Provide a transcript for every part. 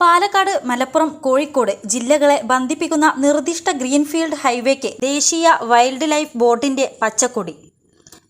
പാലക്കാട് മലപ്പുറം കോഴിക്കോട് ജില്ലകളെ ബന്ധിപ്പിക്കുന്ന നിർദ്ദിഷ്ട ഗ്രീൻഫീൽഡ് ഹൈവേക്ക് ദേശീയ വൈൽഡ് ലൈഫ് ബോർഡിന്റെ പച്ചക്കൊടി.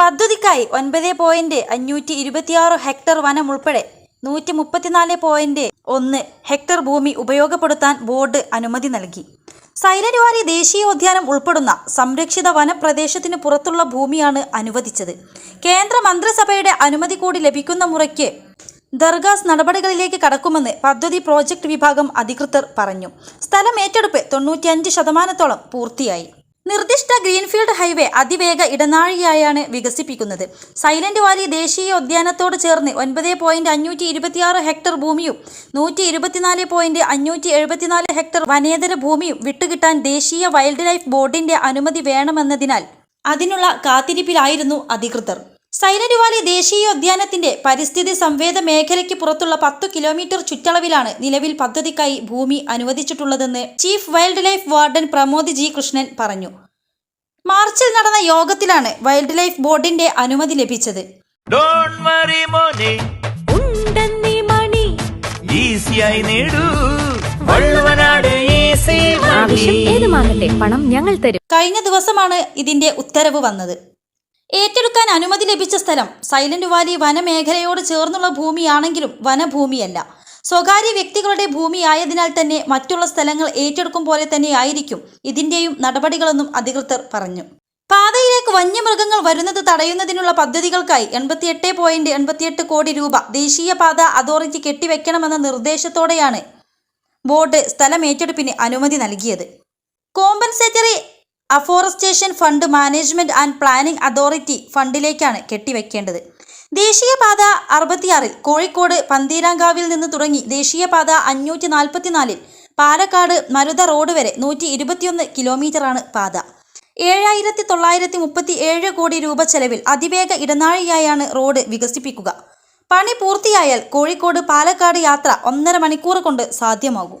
പദ്ധതിക്കായി ഒൻപത് പോയിന്റ് അഞ്ഞൂറ്റി ഇരുപത്തിയാറ് ഹെക്ടർ വനം ഉൾപ്പെടെ നൂറ്റി മുപ്പത്തിനാല് പോയിന്റ് ഒന്ന് ഹെക്ടർ ഭൂമി ഉപയോഗപ്പെടുത്താൻ ബോർഡ് അനുമതി നൽകി. സൈലന്റ് ദേശീയോദ്യാനം ഉൾപ്പെടുന്ന സംരക്ഷിത വനപ്രദേശത്തിന് പുറത്തുള്ള ഭൂമിയാണ് അനുവദിച്ചത്. കേന്ദ്ര മന്ത്രിസഭയുടെ അനുമതി കൂടി ലഭിക്കുന്ന മുറയ്ക്ക് ദർഗാസ് നടപടികളിലേക്ക് കടക്കുമെന്ന് പദ്ധതി പ്രോജക്ട് വിഭാഗം അധികൃതർ പറഞ്ഞു. സ്ഥലം ഏറ്റെടുപ്പ് തൊണ്ണൂറ്റിയഞ്ച് ശതമാനത്തോളം പൂർത്തിയായി. നിർദ്ദിഷ്ട ഗ്രീൻഫീൽഡ് ഹൈവേ അതിവേഗ ഇടനാഴിയായാണ് വികസിപ്പിക്കുന്നത്. സൈലന്റ് വാലി ദേശീയ ഉദ്യാനത്തോട് ചേർന്ന് ഒൻപത് പോയിന്റ് അഞ്ഞൂറ്റി ഇരുപത്തിയാറ് ഹെക്ടർ ഭൂമിയും നൂറ്റി ഇരുപത്തിനാല് പോയിന്റ് അഞ്ഞൂറ്റി എഴുപത്തിനാല് ഹെക്ടർ വനേതര ഭൂമിയും വിട്ടുകിട്ടാൻ ദേശീയ വൈൽഡ് ലൈഫ് ബോർഡിന്റെ അനുമതി വേണമെന്നതിനാൽ അതിനുള്ള കാത്തിരിപ്പിലായിരുന്നു അധികൃതർ. സൈലന്റ് വാലി ദേശീയോദ്യാനത്തിന്റെ പരിസ്ഥിതി സംവേദ മേഖലയ്ക്ക് പുറത്തുള്ള പത്തു കിലോമീറ്റർ ചുറ്റളവിലാണ് നിലവിൽ പദ്ധതിക്കായി ഭൂമി അനുവദിച്ചിട്ടുള്ളതെന്ന് chief wildlife warden Pramod G Krishnan പറഞ്ഞു. മാർച്ചിൽ നടന്ന യോഗത്തിലാണ് വൈൽഡ് ലൈഫ് ബോർഡിന്റെ അനുമതി ലഭിച്ചത്. ഡോണ്ട് വറി മോനെ. ഉണ്ടെന്നീ മണി. ഈസിയായി നേടൂ. വള്ളുവനാട് ഈസി ആവശ്യം ഏതുമാകട്ടെ പണം ഞങ്ങൾ തരും. കഴിഞ്ഞ ദിവസമാണ് ഇതിന്റെ ഉത്തരവ് വന്നത്. ഏറ്റെടുക്കാൻ അനുമതി ലഭിച്ച സ്ഥലം സൈലന്റ് വാലി വനമേഖലയോട് ചേർന്നുള്ള ഭൂമിയാണെങ്കിലും വനഭൂമിയല്ല. സ്വകാര്യ വ്യക്തികളുടെ ഭൂമിയായതിനാൽ തന്നെ മറ്റുള്ള സ്ഥലങ്ങൾ ഏറ്റെടുക്കും പോലെ തന്നെയായിരിക്കും ഇതിന്റെയും നടപടികളെന്നും അധികൃതർ പറഞ്ഞു. പാതയിലേക്ക് വന്യമൃഗങ്ങൾ വരുന്നത് തടയുന്നതിനുള്ള പദ്ധതികൾക്കായി എൺപത്തിയെട്ട് പോയിന്റ് എൺപത്തിയെട്ട് കോടി രൂപ ദേശീയ പാത അതോറിറ്റി കെട്ടിവെക്കണമെന്ന നിർദ്ദേശത്തോടെയാണ് ബോർഡ് സ്ഥലം ഏറ്റെടുപ്പിന് അനുമതി നൽകിയത്. Compensatory afforestation fund management and planning authority ഫണ്ടിലേക്കാണ് കെട്ടിവെക്കേണ്ടത്. ദേശീയപാത അറുപത്തിയാറിൽ കോഴിക്കോട് പന്തീരാങ്കാവിൽ നിന്ന് തുടങ്ങി ദേശീയപാത അഞ്ഞൂറ്റി നാൽപ്പത്തിനാലിൽ പാലക്കാട് മരുത റോഡ് വരെ നൂറ്റി ഇരുപത്തിയൊന്ന് കിലോമീറ്ററാണ് പാത. ഏഴായിരത്തി തൊള്ളായിരത്തി മുപ്പത്തി ഏഴ് കോടി രൂപ ചെലവിൽ അതിവേഗ ഇടനാഴിയായാണ് റോഡ് വികസിപ്പിക്കുക. പണി പൂർത്തിയായാൽ കോഴിക്കോട് പാലക്കാട് യാത്ര ഒന്നര മണിക്കൂർ കൊണ്ട് സാധ്യമാകും.